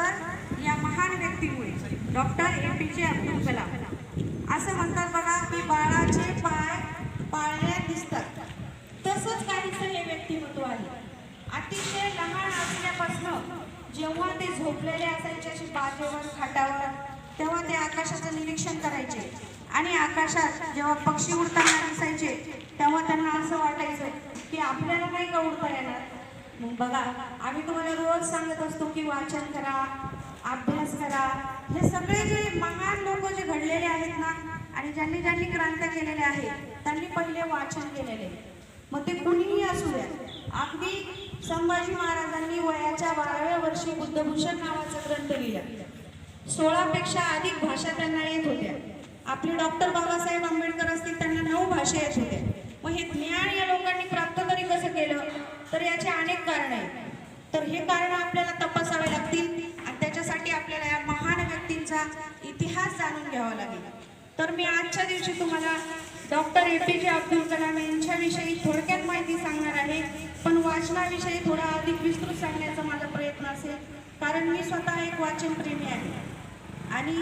तर या महान व्यक्तीमुळे. डॉक्टर ए पी जे अब्दुल कलाम. असं म्हणतात बघा की बाळाचे पाय पाळण्यात दिसतात. तसंच काहीसं हे व्यक्तिमत्व आहे. अतिशय लहान असल्यापासून जेव्हा ते झोपलेले असायचे अशी बाजेवर खाटावर तेव्हा ते आकाशाचं निरीक्षण करायचे. आणि आकाशात जेव्हा पक्षी उडताना दिसायचे तेव्हा त्यांना असं वाटायचं की आपल्याला नाही का उडता येणार. मग बघा आम्ही तुम्हाला रोज सांगत असतो की वाचन करा अभ्यास करा. हे सगळे जे महान लोक जे घडलेले आहेत ना आणि ज्यांनी ज्यांनी क्रांत्या केलेल्या आहेत त्यांनी पहिले वाचन केलेले. मग ते कुणीही असू द्या. अगदी संभाजी महाराजांनी वयाच्या बाराव्या वर्षी बुद्धभूषण नावाचा ग्रंथ लिहिला. सोळापेक्षा अधिक भाषा त्यांना येत होत्या. आपले डॉक्टर बाबासाहेब आंबेडकर असतील त्यांना नऊ भाषा येत होत्या मग हे ज्ञान या लोकांनी प्राप्त तरी कसं केलं तर याचे अनेक कारण आहेत. तर हे कारण आपल्याला तपासावे लागतील आणि त्याच्यासाठी आपल्याला या महान व्यक्तींचा इतिहास जाणून घ्यावा लागेल. तर मी आजच्या दिवशी तुम्हाला डॉक्टर ए पी जे अब्दुल कलाम यांच्याविषयी थोडक्यात माहिती सांगणार आहे. पण वाचनाविषयी थोडा अधिक विस्तृत सांगण्याचा माझा प्रयत्न असेल कारण मी स्वतः एक वाचनप्रेमी आहे. आणि